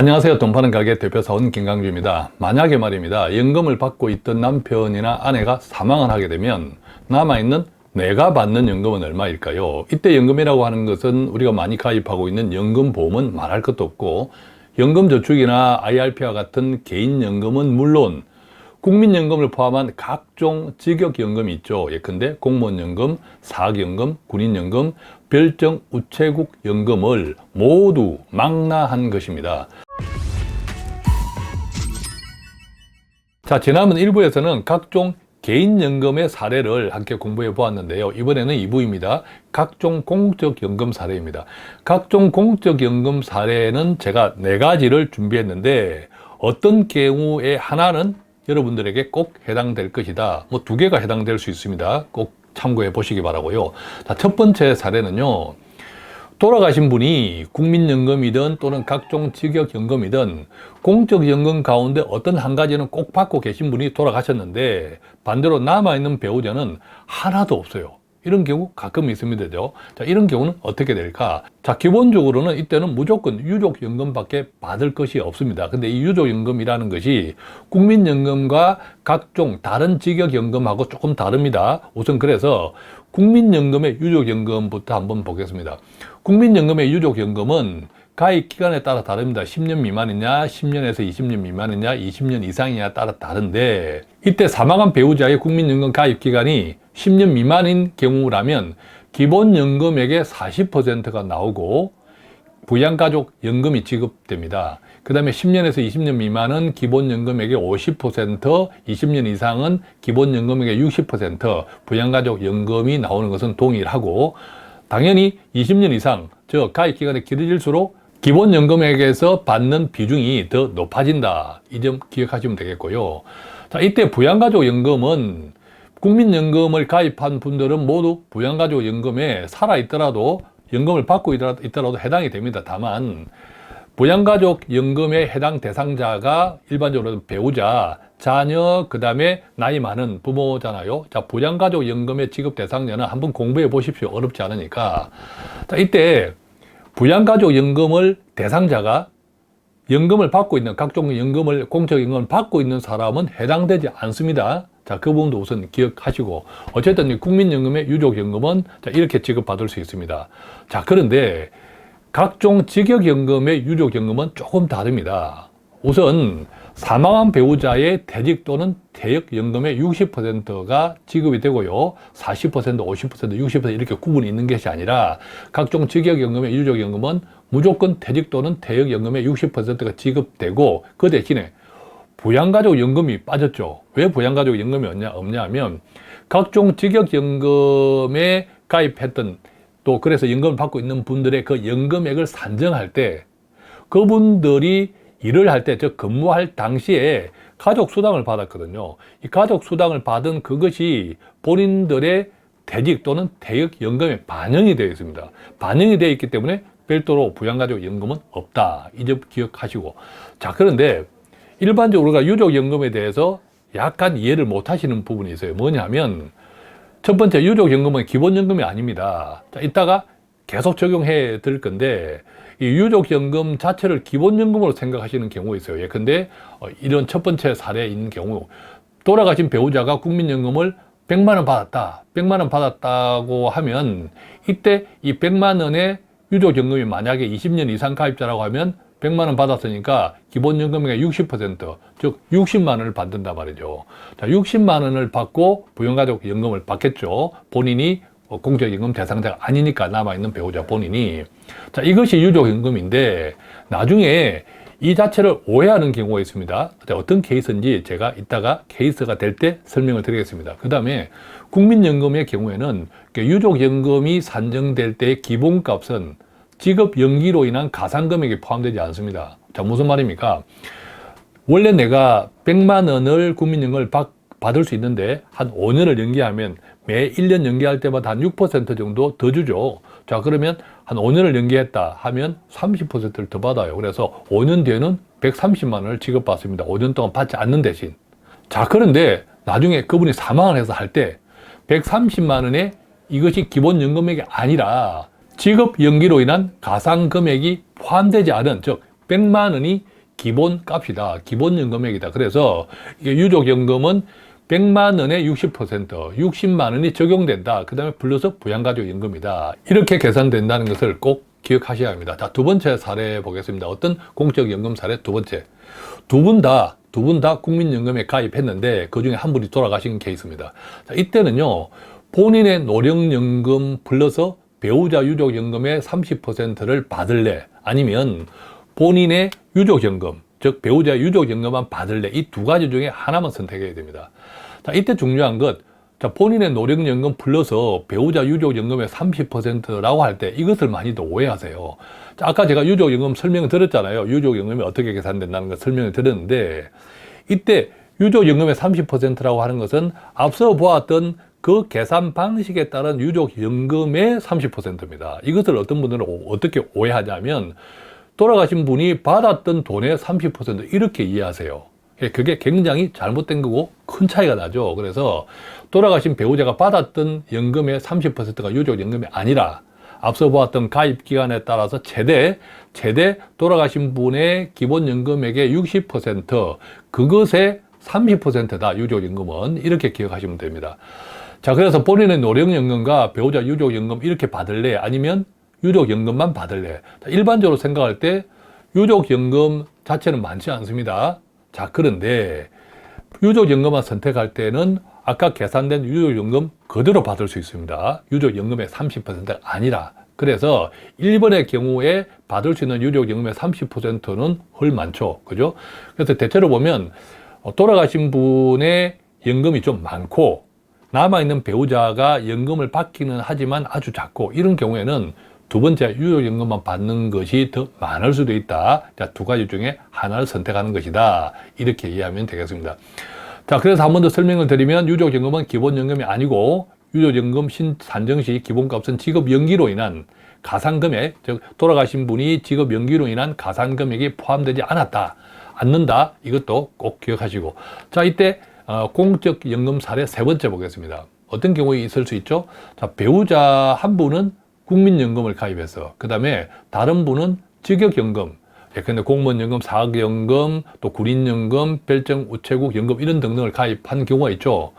안녕하세요. 돈 파는 가게 대표사원 김강주입니다. 만약에 말입니다. 연금을 받고 있던 남편이나 아내가 사망을 하게 되면 남아있는 내가 받는 연금은 얼마일까요? 이때 연금이라고 하는 것은 우리가 많이 가입하고 있는 연금보험은 말할 것도 없고 연금저축이나 IRP와 같은 개인연금은 물론 국민연금을 포함한 각종 직역연금이 있죠. 예컨대 공무원연금, 사학연금, 군인연금, 별정 우체국 연금을 모두 망라한 것입니다. 자, 지난번 1부에서는 각종 개인연금의 사례를 함께 공부해 보았는데요. 이번에는 2부입니다. 각종 공적연금 사례입니다. 각종 공적연금 사례는 제가 네 가지를 준비했는데 어떤 경우에 하나는 여러분들에게 꼭 해당될 것이다. 뭐 두 개가 해당될 수 있습니다. 꼭 참고해 보시기 바라고요. 자, 첫 번째 사례는요. 돌아가신 분이 국민연금이든 또는 각종 직역연금이든 공적연금 가운데 어떤 한 가지는 꼭 받고 계신 분이 돌아가셨는데 반대로 남아있는 배우자는 하나도 없어요. 이런 경우 가끔 있습니다. 자, 이런 경우는 어떻게 될까? 자, 기본적으로는 이때는 무조건 유족연금밖에 받을 것이 없습니다. 근데 이 유족연금이라는 것이 국민연금과 각종 다른 직역연금하고 조금 다릅니다. 우선 그래서 국민연금의 유족연금부터 한번 보겠습니다. 국민연금의 유족연금은 가입 기간에 따라 다릅니다. 10년 미만이냐, 10년에서 20년 미만이냐, 20년 이상이냐 따라 다른데 이때 사망한 배우자의 국민연금 가입 기간이 10년 미만인 경우라면 기본연금액의 40%가 나오고 부양가족 연금이 지급됩니다. 그 다음에 10년에서 20년 미만은 기본연금액의 50%, 20년 이상은 기본연금액의 60%, 부양가족 연금이 나오는 것은 동일하고, 당연히 20년 이상, 즉, 가입기간이 길어질수록 기본연금액에서 받는 비중이 더 높아진다. 이 점 기억하시면 되겠고요. 자, 이때 부양가족 연금은 국민연금을 가입한 분들은 모두 부양가족 연금에 살아있더라도 연금을 받고 있더라도 해당이 됩니다. 다만 부양가족 연금에 해당 대상자가 일반적으로 배우자, 자녀, 그 다음에 나이 많은 부모잖아요. 자, 부양가족 연금의 지급 대상자는 한번 공부해 보십시오. 어렵지 않으니까. 자, 이때 부양가족 연금을 대상자가 연금을 받고 있는 각종 연금을 공적연금을 받고 있는 사람은 해당되지 않습니다. 자, 그 부분도 우선 기억하시고 어쨌든 국민연금의 유족연금은 자, 이렇게 지급받을 수 있습니다. 자, 그런데 각종 직역연금의 유족연금은 조금 다릅니다. 우선 사망한 배우자의 퇴직 또는 퇴역연금의 60%가 지급이 되고요. 40%, 50%, 60% 이렇게 구분이 있는 것이 아니라 각종 직역연금의 유족연금은 무조건 퇴직 또는 퇴역연금의 60%가 지급되고 그 대신에 부양가족 연금이 빠졌죠. 왜 부양가족 연금이 없냐, 없냐 하면 각종 직역연금에 가입했던 또 그래서 연금을 받고 있는 분들의 그 연금액을 산정할 때 그분들이 일을 할 때, 즉 근무할 당시에 가족 수당을 받았거든요. 이 가족 수당을 받은 그것이 본인들의 퇴직 또는 퇴역 연금에 반영이 되어 있습니다. 반영이 되어 있기 때문에 별도로 부양가족 연금은 없다. 이 점 기억하시고. 자, 그런데 일반적으로 우리가 유족연금에 대해서 약간 이해를 못 하시는 부분이 있어요. 뭐냐 하면 첫 번째 유족연금은 기본연금이 아닙니다. 자, 이따가 계속 적용해 드릴 건데 이 유족연금 자체를 기본연금으로 생각하시는 경우가 있어요. 예컨대 어, 이런 첫 번째 있는 경우 돌아가신 배우자가 국민연금을 100만 원 받았다. 100만 원 받았다고 하면 이때 이 100만 원의 유족연금이 만약에 20년 이상 가입자라고 하면 100만 원 받았으니까 기본 연금의 60%, 즉 60만 원을 받는다 말이죠. 자, 60만 원을 받고 부양가족 연금을 받겠죠. 본인이 공적연금 대상자가 아니니까 남아있는 배우자 본인이. 자, 이것이 유족연금인데 나중에 이 자체를 오해하는 경우가 있습니다. 어떤 케이스인지 제가 이따가 케이스가 될 때 설명을 드리겠습니다. 그 다음에 국민연금의 경우에는 유족연금이 산정될 때의 기본값은 지급 연기로 인한 가산 금액이 포함되지 않습니다. 자, 무슨 말입니까? 원래 내가 100만 원을 국민연금을 받, 받을 수 있는데 한 5년을 연기하면 매 1년 연기할 때마다 한 6% 정도 더 주죠. 자, 그러면 한 5년을 연기했다 하면 30%를 더 받아요. 그래서 5년 뒤에는 130만 원을 지급받습니다. 5년 동안 받지 않는 대신. 자, 그런데 나중에 그분이 사망을 해서 할 때 130만 원에 이것이 기본연금액이 아니라 지급 연기로 인한 가상 금액이 포함되지 않은 즉 100만 원이 기본 값이다. 기본 연금액이다. 그래서 이게 유족 연금은 100만 원에 60%, 60만 원이 적용된다. 그 다음에 플러스 부양가족 연금이다. 이렇게 계산된다는 것을 꼭 기억하셔야 합니다. 자, 두 번째 사례 보겠습니다. 어떤 공적연금 사례 두 번째. 두 분 다, 두 분 다 국민연금에 가입했는데 그 중에 한 분이 돌아가신 케이스입니다. 자, 이때는요, 본인의 노령연금 플러스 배우자 유족연금의 30%를 받을래? 아니면 본인의 유족연금, 즉 배우자 유족연금만 받을래? 이 두 가지 중에 하나만 선택해야 됩니다. 자, 이때 중요한 것, 자, 본인의 노령연금 플러스 배우자 유족연금의 30%라고 할 때 이것을 많이들 오해하세요. 자, 아까 제가 유족연금 설명을 드렸잖아요. 유족연금이 어떻게 계산된다는 걸 설명을 드렸는데 이때 유족연금의 30%라고 하는 것은 앞서 보았던 그 계산 방식에 따른 유족연금의 30%입니다. 이것을 어떤 분들은 오- 어떻게 오해하냐면 돌아가신 분이 받았던 돈의 30% 이렇게 이해하세요. 예, 그게 굉장히 잘못된 거고 큰 차이가 나죠. 그래서 돌아가신 배우자가 받았던 연금의 30%가 유족연금이 아니라 앞서 보았던 가입 기간에 따라서 최대 최대 돌아가신 분의 기본 연금액의 60% 그것의 30%다 유족연금은 이렇게 기억하시면 됩니다. 자 그래서 본인의 노령연금과 배우자 유족연금 이렇게 받을래 아니면 유족연금만 받을래 자, 일반적으로 생각할 때 유족연금 자체는 많지 않습니다. 자 그런데 유족연금만 선택할 때는 아까 계산된 유족연금 그대로 받을 수 있습니다. 유족연금의 30%가 아니라. 그래서 1번의 경우에 받을 수 있는 유족연금의 30%는 헐 많죠. 그죠? 그래서 대체로 보면 어, 돌아가신 분의 연금이 좀 많고 남아있는 배우자가 연금을 받기는 하지만 아주 작고 이런 경우에는 두 번째 유족연금만 받는 것이 더 많을 수도 있다. 자, 두 가지 중에 하나를 선택하는 것이다. 이렇게 이해하면 되겠습니다. 자, 그래서 한 번 더 설명을 드리면 유족연금은 기본연금이 아니고 유족연금 신산정 시 기본값은 직업 연기로 인한 가산금액, 즉 돌아가신 분이 직업 연기로 인한 가산금액이 포함되지 않았다. 않는다. 이것도 꼭 기억하시고. 자, 이때 어, 공적 연금 사례 세 번째 보겠습니다. 어떤 경우에 있을 수 있죠? 자, 배우자 한 분은 국민연금을 가입해서 그 다음에 다른 분은 직역연금 예컨대 공무원연금, 사학연금, 또 군인연금, 별정 우체국 연금 이런 등등을 가입한 경우가 있죠.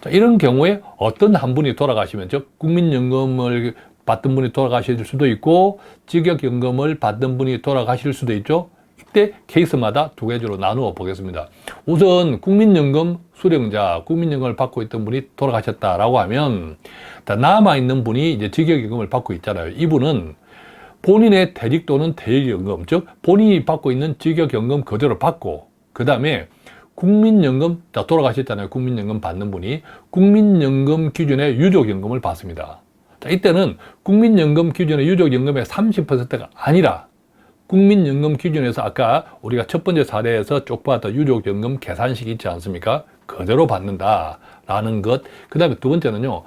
자, 이런 경우에 어떤 한 분이 돌아가시면 즉 국민연금을 받던 분이 돌아가실 수도 있고 직역연금을 받던 분이 돌아가실 수도 있죠. 이때 케이스마다 두 가지로 나누어 보겠습니다. 우선 국민연금 수령자, 국민연금을 받고 있던 분이 돌아가셨다라고 하면 남아 있는 분이 이제 직역연금을 받고 있잖아요. 이분은 본인의 퇴직 또는 퇴직연금, 즉 본인이 받고 있는 직역연금 그대로 받고 그 다음에 국민연금, 자 돌아가셨잖아요. 국민연금 받는 분이 국민연금 기준의 유족연금을 받습니다. 자 이때는 국민연금 기준의 유족연금의 30%가 아니라 국민연금 기준에서 아까 우리가 첫 번째 사례에서 쪽 봤던 유족연금 계산식이 있지 않습니까? 그대로 받는다라는 것. 그 다음에 두 번째는요.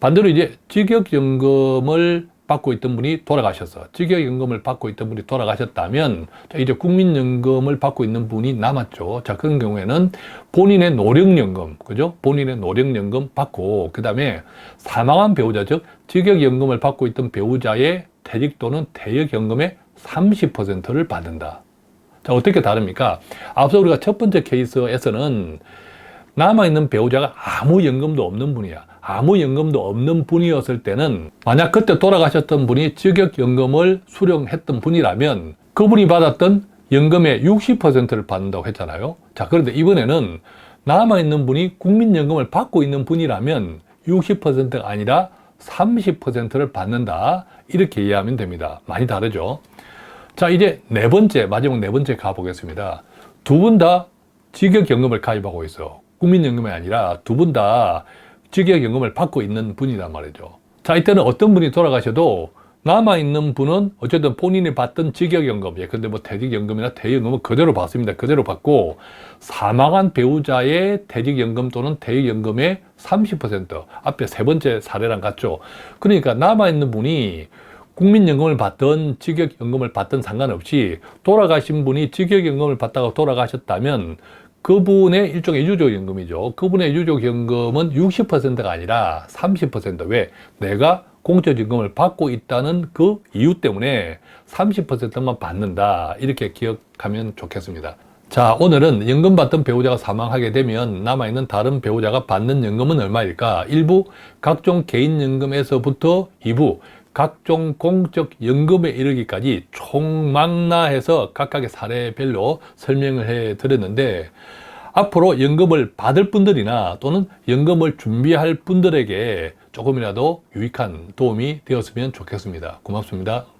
반대로 이제 직역연금을 받고 있던 분이 돌아가셨어. 직역연금을 받고 있던 분이 돌아가셨다면 자, 이제 국민연금을 받고 있는 분이 남았죠. 자 그런 경우에는 본인의 노령연금, 그죠? 본인의 노령연금 받고 그 다음에 사망한 배우자 즉 직역연금을 받고 있던 배우자의 퇴직 또는 퇴역연금의 30%를 받는다. 자 어떻게 다릅니까? 앞서 우리가 첫 번째 케이스에서는 남아있는 배우자가 아무 연금도 없는 분이야. 아무 연금도 없는 분이었을 때는 만약 그때 돌아가셨던 분이 직역연금을 수령했던 분이라면 그분이 받았던 연금의 60%를 받는다고 했잖아요. 자, 그런데 이번에는 남아있는 분이 국민연금을 받고 있는 분이라면 60%가 아니라 30%를 받는다. 이렇게 이해하면 됩니다. 많이 다르죠. 자, 이제 네 번째, 마지막 네 번째 가보겠습니다. 두 분 다 직역연금을 가입하고 있어. 국민연금이 아니라 두 분 다 직역연금을 받고 있는 분이란 말이죠. 자, 이때는 어떤 분이 돌아가셔도 남아있는 분은 어쨌든 본인이 받던 직역연금, 예컨대 뭐 퇴직연금이나 퇴직연금은 그대로 받습니다. 그대로 받고 사망한 배우자의 퇴직연금 또는 퇴직연금의 30% 앞에 세 번째 사례랑 같죠. 그러니까 남아있는 분이 국민연금을 받던 직역연금을 받던 상관없이 돌아가신 분이 직역연금을 받다가 돌아가셨다면 그분의 일종의 유족연금이죠. 그분의 유족연금은 60%가 아니라 30%. 왜? 내가 공적연금을 받고 있다는 그 이유 때문에 30%만 받는다. 이렇게 기억하면 좋겠습니다. 자, 오늘은 연금 받던 배우자가 사망하게 되면 남아있는 다른 배우자가 받는 연금은 얼마일까? 1부 각종 개인연금에서부터 2부 각종 공적 연금에 이르기까지 총망라해서 각각의 사례별로 설명을 해 드렸는데 앞으로 연금을 받을 분들이나 또는 연금을 준비할 분들에게 조금이라도 유익한 도움이 되었으면 좋겠습니다. 고맙습니다.